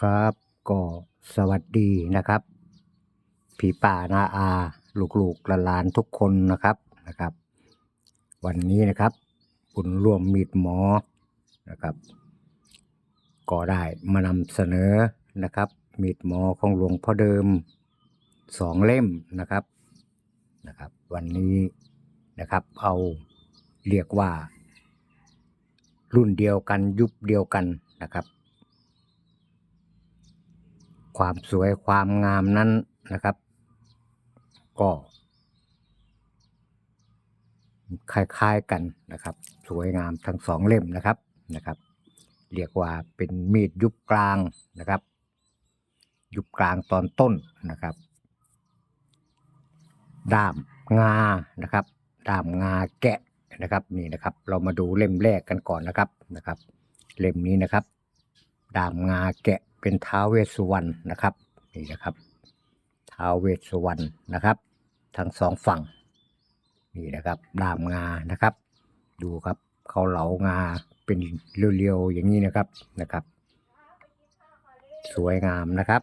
ครับก็สวัสดีนะครับพี่ป่านาอา ลูกๆหลานทุกคนนะครับนะครับ วันนี้นะครับบุญร่วมมีดหมอนะครับ ก็ได้มานำเสนอนะครับ มีดหมอของหลวงพ่อเดิมสองเล่มนะครับนะครับ วันนี้นะครับเอาเรียกว่า รุ่นเดียวกันยุคเดียวกันนะครับ ความสวยความงามนั้นนะครับ ก็คล้ายๆกันนะครับ สวยงามทั้งสองเล่มนะครับนะครับ เรียกว่าเป็นมีดยุคกลางนะครับ ยุคกลางตอนต้นนะครับ ด้ามงานะครับ ด้ามงาแกะนะครับนี่นะครับ เรามาดูเล่มแรกกันก่อนนะครับนะครับ เล่มนี้นะครับ ด้ามงาแกะ เป็นท้าเวสสุวรรณนะครับนี่นะครับท้าเวสสุวรรณนะครับ ทั้งสองฝั่งนี่นะครับดามงานะครับ ดูครับเขาเหลางาเป็นเรียวๆอย่างนี้นะครับนะครับ สวยงามนะครับ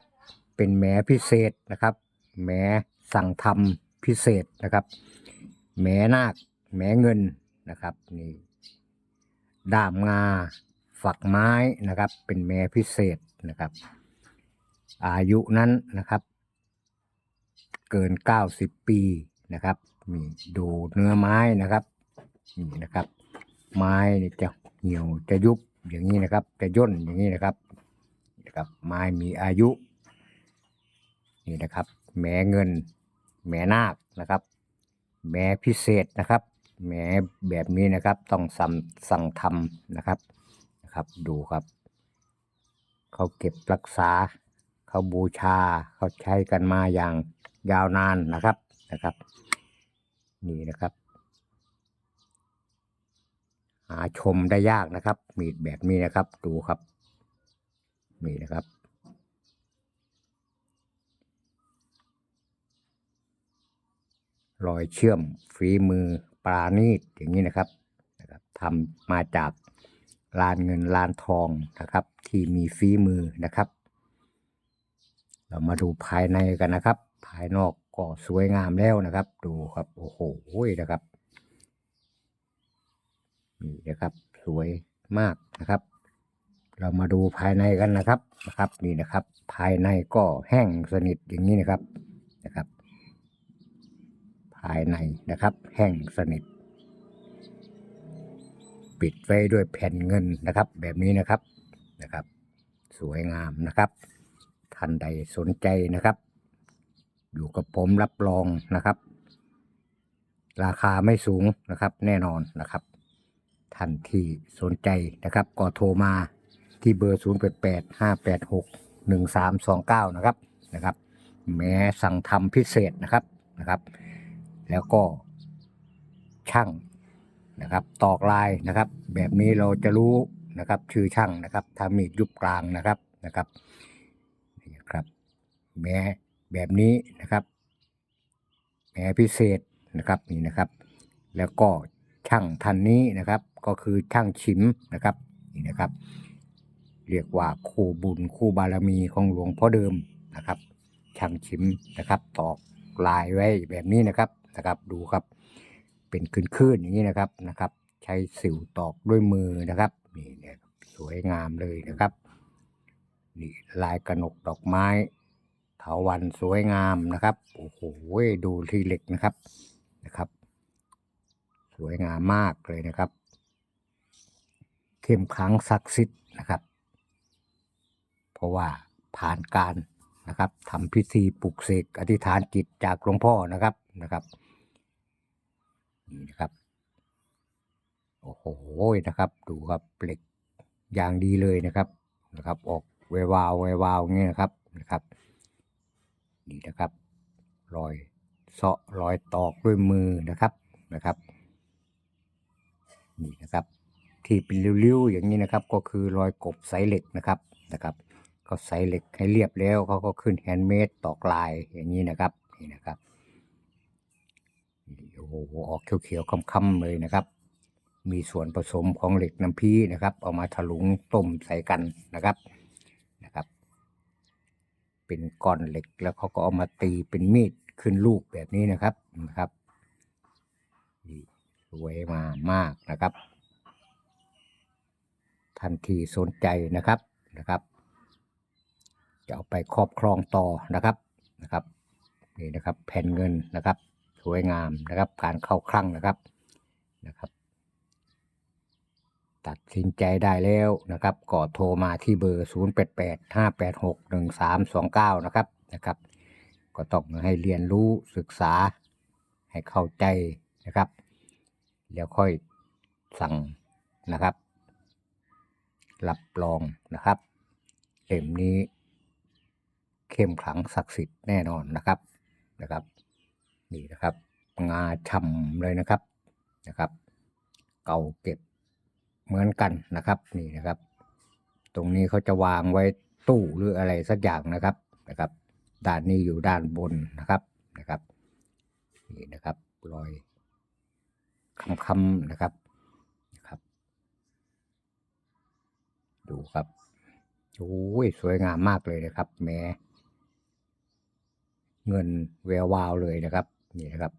เป็นแหมพิเศษนะครับแหมสั่งทำพิเศษนะครับแหมนาคแหมเงินนะครับนี่ดามงา ฝักไม้นะครับ เป็นแม่พิเศษนะครับ อายุนั้นนะครับ เกิน 90 ปีนะครับ มีดูเนื้อไม้นะครับนี่นะครับ ไม้จะเหี่ยวจะยุบอย่างนี้นะครับ จะย่นอย่างนี้นะครับนะครับ ไม้มีอายุนี่นะครับ แม้เงิน แม้นาคนะครับ แม้พิเศษนะครับแม้แบบนี้นะครับต้องสั่งสั่งทำนะครับ นะครับ ดูครับ เขาเก็บรักษา เขาบูชา เขาใช้กันมาอย่างยาวนานนะครับนะครับ นี่นะครับ หาชมได้ยากนะครับ มีดแบบนี้นะครับ ดูครับนี่นะครับรอยเชื่อมฝีมือปราณีตอย่างนี้นะครับนะครับทำมาจาก ลานเงินลานทองนะครับ ที่มีฝีมือนะครับ เรามาดูภายในกันนะครับ ภายนอกก็สวยงามแล้วนะครับ ดูครับโอ้โหนะครับนี่นะครับ สวยมากนะครับ เรามาดูภายในกันนะครับนะครับ นี่นะครับ ภายในก็แห้งสนิทอย่างนี้นะครับนะครับ ภายในนะครับ แห้งสนิท ปิดไว้ด้วยแผ่นเงินนะครับ แบบนี้นะครับนะครับ สวยงามนะครับ ท่านใดสนใจนะครับ อยู่กับผมรับรองนะครับ ราคาไม่สูงนะครับ แน่นอนนะครับ ท่านที่สนใจนะครับ ก็โทรมาที่เบอร์ 0 8 8 5 8 6 1 3 2 9 นะครับนะครับ แม้สั่งทำพิเศษนะครับนะครับ แล้วก็ช่าง นะครับ ตอกลายนะครับ แบบนี้เราจะรู้นะครับชื่อช่างนะครับ ถ้ามีดยุบกลางนะครับนะครับนี่ครับแม้แบบนี้นะครับแม้พิเศษนะครับนี่นะครับ แล้วก็ช่างท่านนี้นะครับ ก็คือช่างชิมนะครับนี่นะครับ เรียกว่าคู่บุญคู่บารมีของหลวงพ่อเดิมนะครับ ช่างชิมนะครับ ตอกลายไว้แบบนี้นะครับนะครับ ดูครับ เป็นขึ้นๆอย่างนี้นะครับนะครับ ใช้สิวตอกด้วยมือนะครับนี่เนี่ยสวยงามเลยนะครับนี่ลายกระหนกดอกไม้เถาวันสวยงามนะครับโอ้โหดูที่เหล็กนะครับนะครับ สวยงามมากเลยนะครับ เข้มขลังศักดิ์สิทธิ์นะครับ เพราะว่าผ่านการนะครับทำพิธีปลุกเสกอธิษฐานจิตจากหลวงพ่อนะครับนะครับ นี่นะครับโอ้โหนะครับดูครับเหล็กอย่างดีเลยนะครับนะครับ ออกแวววาวแวววาวเงี้ยนะครับนะครับนี่นะครับรอยเสาะรอยตอกด้วยมือนะครับนะครับนี่นะครับ ที่เป็นริ้วๆอย่างนี้นะครับ ก็คือรอยกบสายเหล็กนะครับนะครับ ก็ใส่เหล็กให้เรียบแล้วเขาก็ขึ้นแฮนด์เมดตอกลายอย่างนี้นะครับนี่นะครับ โอ้โหออกเขียวๆค่ำๆเลยนะครับ มีส่วนผสมของเหล็กน้ำพีนะครับ เอามาถลุงต้มใส่กันนะครับนะครับ เป็นก้อนเหล็กแล้วเขาก็เอามาตีเป็นมีดขึ้นลูกแบบนี้นะครับนะครับสวยมามากนะครับทันทีสนใจนะครับนะครับ จะเอาไปครอบครองต่อนะครับนะครับนี่นะครับแผ่นเงินนะครับ สวยงามนะครับ การเข้าคลั่งนะครับนะครับ ตัดสินใจได้แล้วนะครับก็โทรมาที่เบอร์ 0 8 8 5 8 6 1 3 2 9 นะครับนะครับ ก็ต้องให้เรียนรู้ศึกษาให้เข้าใจนะครับ แล้วค่อยสั่งนะครับรับรองนะครับเล่มนี้เข้มขลังศักดิ์สิทธิ์แน่นอนนะครับนะครับ นี่นะครับ งาช่ำเลยนะครับนะครับ เก่าเก็บเหมือนกันนะครับนี่นะครับ ตรงนี้เขาจะวางไว้ตู้หรืออะไรสักอย่างนะครับนะครับด้านนี้อยู่ด้านบนนะครับนะครับนี่นะครับรอยคำๆนะครับนะครับ ดูครับโอ้ยสวยงามมากเลยนะครับ แม้ เงินแวววาวเลยนะครับ นี่นะครับ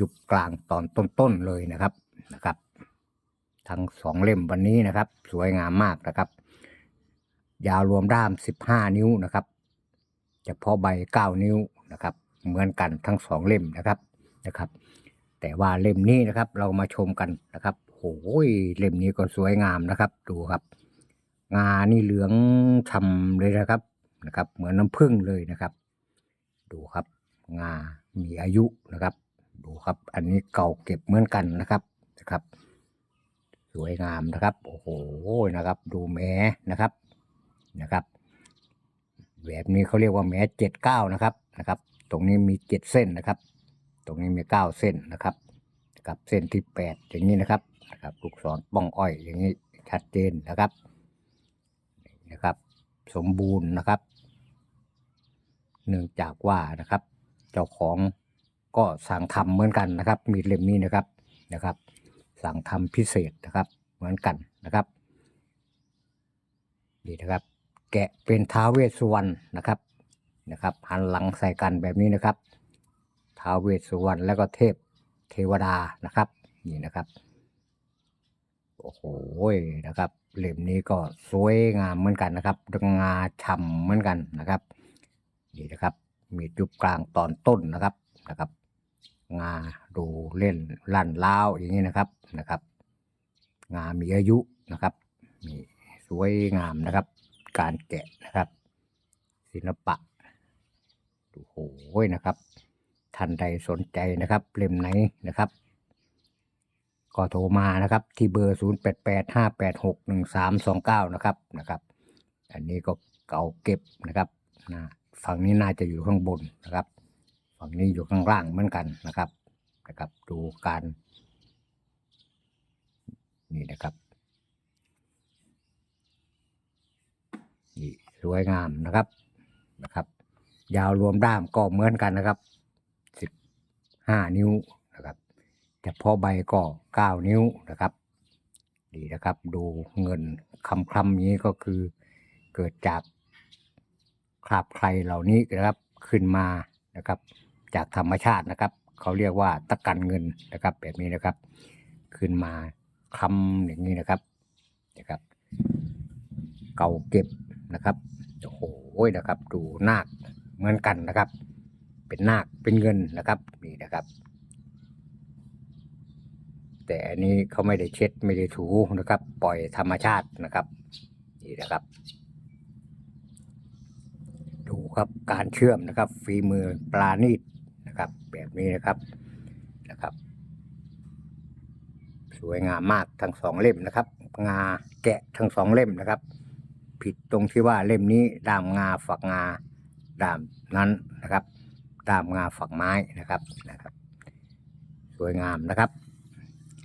ยุคกลางตอนต้นๆเลยนะครับนะครับ ทั้งสองเล่มวันนี้นะครับ สวยงามมากนะครับ ยาวรวมด้าม15นิ้วนะครับเฉพาะใบ9นิ้วนะครับ เหมือนกันทั้งสองเล่มนะครับนะครับ แต่ว่าเล่มนี้นะครับ เรามาชมกันนะครับโอ้ยเล่มนี้ก็สวยงามนะครับ ดูครับ งานี่เหลืองฉ่ำเลยนะครับ นะครับ เหมือนน้ำผึ้งเลยนะครับ ดูครับ งา มีอายุนะครับ ดูครับ อันนี้เก่าเก็บเหมือนกันนะครับนะครับ สวยงามนะครับ โอ้โหนะครับ ดูแม้นะครับนะครับแบบนี้เขาเรียกว่าแม้เจ็ดเก้านะครับนะครับ ตรงนี้มีเจ็ดเส้นนะครับ ตรงนี้มีเก้าเส้นนะครับกับเส้นที่แปดอย่างนี้นะครับนะครับลูกศรป้องอ้อยอย่างนี้ชัดเจนนะครับนะครับ สมบูรณ์นะครับ เนื่องจากว่านะครับ เจ้าของก็สั่งทำเหมือนกันนะครับ มีเล่มนี้นะครับนะครับ สั่งทำพิเศษนะครับ เหมือนกันนะครับนี่นะครับ แกะเป็นท้าเวสสุวรรณนะครับนะครับหันหลังใส่กันแบบนี้นะครับท้าเวสสุวรรณแล้วก็เทพเทวดานะครับ นี่นะครับโอ้โหนะครับเล่มนี้ก็สวยงามเหมือนกันนะครับงาฉ่ำเหมือนกันนะครับ นี่นะครับ มีจุบกลางตอนต้นนะครับนะครับ งาดูเล่นลั่นล้าวอย่างนี้นะครับนะครับ งามีอายุนะครับนี่สวยงามนะครับ การแกะนะครับ ศิลปะดูโหยนะครับท่านใดสนใจนะครับเล่มไหนนะครับ ก็โทรมานะครับ ที่เบอร์ 0 8 8 5 8 6 1 3 2 9 นะครับนะครับ อันนี้ก็เก่าเก็บนะครับนะ ฝั่งนี้น่าจะอยู่ข้างบนนะครับ ฝั่งนี้อยู่ข้างล่างเหมือนกันนะครับนะครับ ดูการ นี่นะครับนี่สวยงามนะครับนะครับ ยาวรวมด้ามก็เหมือนกันนะครับสิบห้านิ้วนะครับเฉพาะใบก็เก้านิ้วนะครับดีนะครับ ดูเงินคำคำนี้ก็คือเกิดจาก คราบใครเหล่านี้นะครับขึ้นมานะครับ จากธรรมชาตินะครับ เขาเรียกว่าตะกันเงินนะครับ แบบนี้นะครับ ขึ้นมาคำอย่างนี้นะครับนะครับ เก่าเก็บนะครับโอ้โหนะครับ ดูนาคเหมือนกันนะครับ เป็นนาคเป็นเงินนะครับนี่นะครับแต่อันนี้เขาไม่ได้เช็ดไม่ได้ถูนะครับ ปล่อยธรรมชาตินะครับ นี่นะครับ ครับการเชื่อมนะครับ ฝีมือปลาณีตนะครับ แบบนี้นะครับนะครับ สวยงามมากทั้งสองเล่มนะครับ งาแกะทั้งสองเล่มนะครับ ผิดตรงที่ว่าเล่มนี้ดามงาฝักงาดามนั้นนะครับดามงาฝักไม้นะครับนะครับ สวยงามนะครับ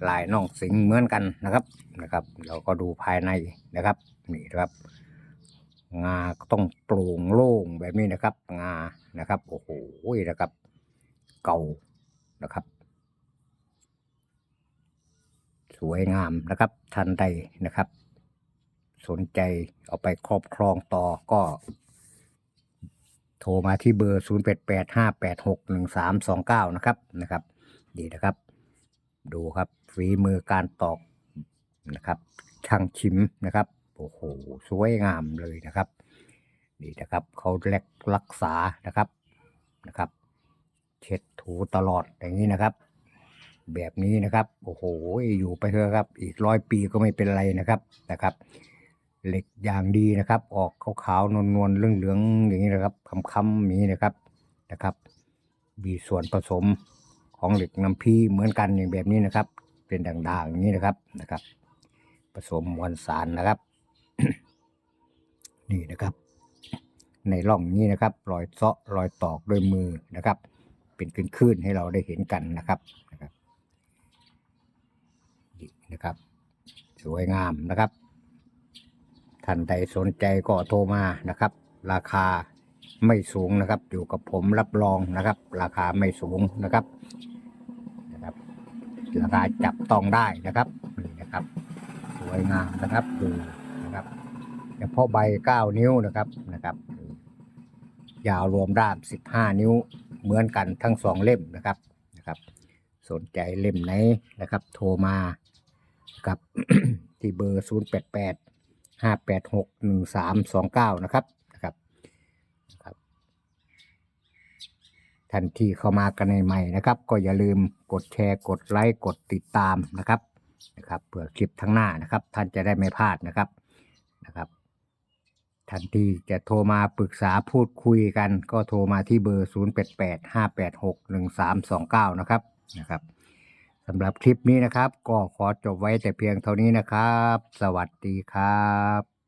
ลายน่องสิงเหมือนกันนะครับนะครับ เราก็ดูภายในนะครับนี่นะครับ งาก็ต้องโปร่งโล่งแบบนี้นะครับ งานะครับโอ้โหนะครับ เก่านะครับ สวยงามนะครับ ทันใดนะครับสสนใจเอาไปครอบครองต่อก็ โทรมาที่เบอร์ 0 8 8 5 8 6 1 3 2 9 นะครับนะครับดีนะครับ ดูครับฝีมือการตอกนะครับช่างชิมนะครับ โอ้โหสวยงามเลยนะครับนี่นะครับเขาแลกรักษานะครับนะครับ เช็ดถูตลอดอย่างนี้นะครับ แบบนี้นะครับโอ้โหอยู่ไปเถอะครับ อีกร้อยปีก็ไม่เป็นไรนะครับนะครับ เหล็กอย่างดีนะครับ ออกขาวๆนวลๆเหลืองๆอย่างนี้นะครับค้ำๆอย่างนี้นะครับนะครับ มีส่วนผสมของเหล็กน้ำพีเหมือนกันอย่างแบบนี้นะครับ เป็นด่างๆอย่างนี้นะครับนะครับ ผสมมวลสารนะครับ นี่นะครับ ในร่องนี้นะครับรอยเซาะรอยตอกด้วยมือนะครับ เป็นคลื่นๆให้เราได้เห็นกันนะครับนะครับนี่นะครับ สวยงามนะครับท่านใดสนใจก็โทรมานะครับ ราคาไม่สูงนะครับ อยู่กับผมรับรองนะครับ ราคาไม่สูงนะครับนะครับ ราคาจับต้องได้นะครับนี่นะครับ สวยงามนะครับดูนะครับ เฉพาะใบเก้านิ้วนะครับนะครับ ยาวรวมด้ามสิบห้านิ้วเหมือนกันทั้งสองเล่มนะครับนะครับ สนใจเล่มไหนนะครับ โทรมากับที่เบอร์ศูนย์แปดแปดห้าแปดหกหนึ่งสามสองเก้านะครับนะครับนะครับทันทีเข้ามากันในใหม่ๆนะครับ ก็อย่าลืมกดแชร์กดไลค์กดติดตามนะครับนะครับเผื่อคลิปทั้งหน้านะครับ ท่านจะได้ไม่พลาดนะครับนะครับ ทันทีจะโทรมาปรึกษาพูดคุยกัน ก็โทรมาที่เบอร์ 0 8 8 5 8 6 1 3 2 9 นะครับนะครับสำหรับคลิปนี้นะครับ ก็ขอจบไว้แต่เพียงเท่านี้นะครับ สวัสดีครับ